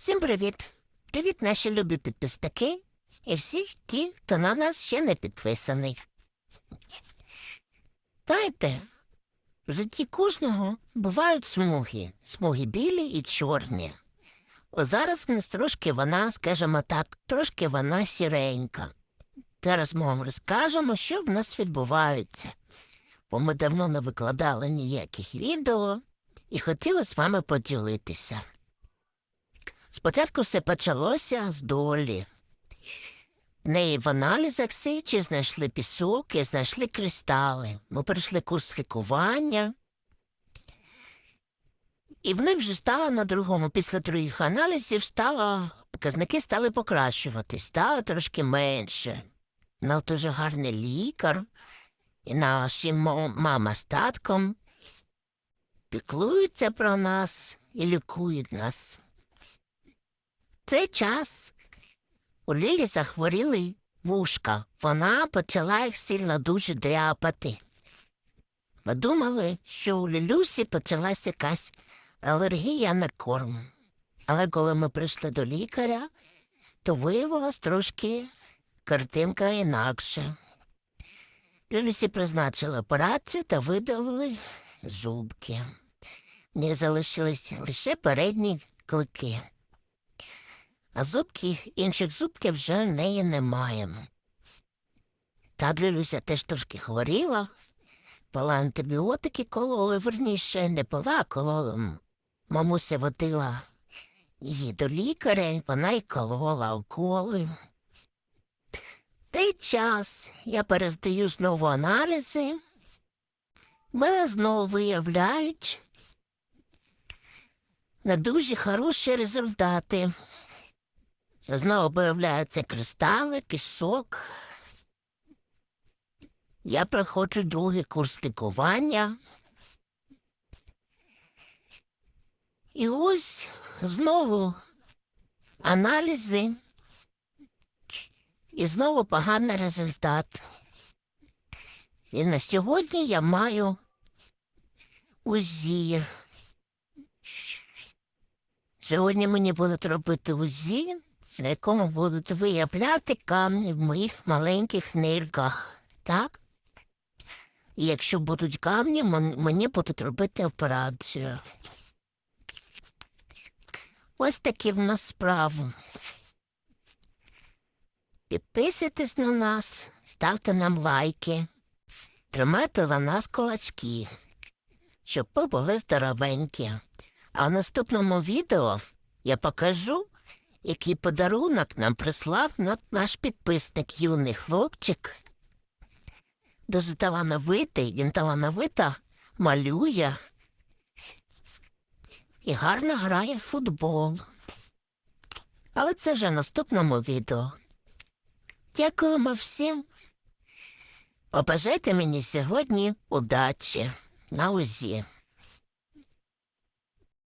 Всім привіт! Привіт, наші любі підписники і всі ті, хто на нас ще не підписаний. Знаєте, в житті кожного бувають смуги, смуги білі і чорні. О, зараз в нас трошки вона, скажімо так, трошки вона сіренька. Зараз ми вам розкажемо, що в нас відбувається, бо ми давно не викладали ніяких відео і хотіли з вами поділитися. Спочатку все почалося з долі. В неї в аналізах сичі знайшли пісок і знайшли кристали. Ми пройшли курс лікування. І в них вже стало на другому, після других аналізів стало, показники стали покращуватись, стало трошки менше. Вона дуже гарний лікар, і наші мама з татком піклуються про нас і лікують нас. Цей час у Лілі захворіли вушка. Вона почала їх сильно дуже дряпати. Ми думали, що у Лілюсі почалась якась алергія на корм. Але коли ми прийшли до лікаря, то виявилась трошки картинка інакша. Лілюсі призначили операцію та видалили зубки. Ній залишились лише передні клики. А зубки, інших зубків вже в неї немає. Та Люся теж трошки хворіла, пила антибіотики кололи, верніше, не пила, колола. Мамуся водила її до лікаря, вона й колола уколи. Той час я перездаю знову аналізи. Мене знову виявляють на дуже хороші результати. Знову появляються кристали, пісок. Я проходжу другий курс лікування. І ось знову аналізи. І знову поганий результат. І на сьогодні я маю УЗІ. Сьогодні мені будуть робити УЗІ, на якому будуть виявляти камні в моїх маленьких нирках. Так? І якщо будуть камні, мені будуть робити операцію. Ось такі в нас справи. Підписуйтесь на нас, ставте нам лайки, тримайте за нас кулачки, щоб ви були здоровенькі. А в наступному відео я покажу, який подарунок нам прислав наш підписник юний хлопчик. Дуже талановитий, він талановито малює і гарно грає в футбол. Але це вже в наступному відео. Дякуємо всім. Побажайте мені сьогодні удачі на УЗІ.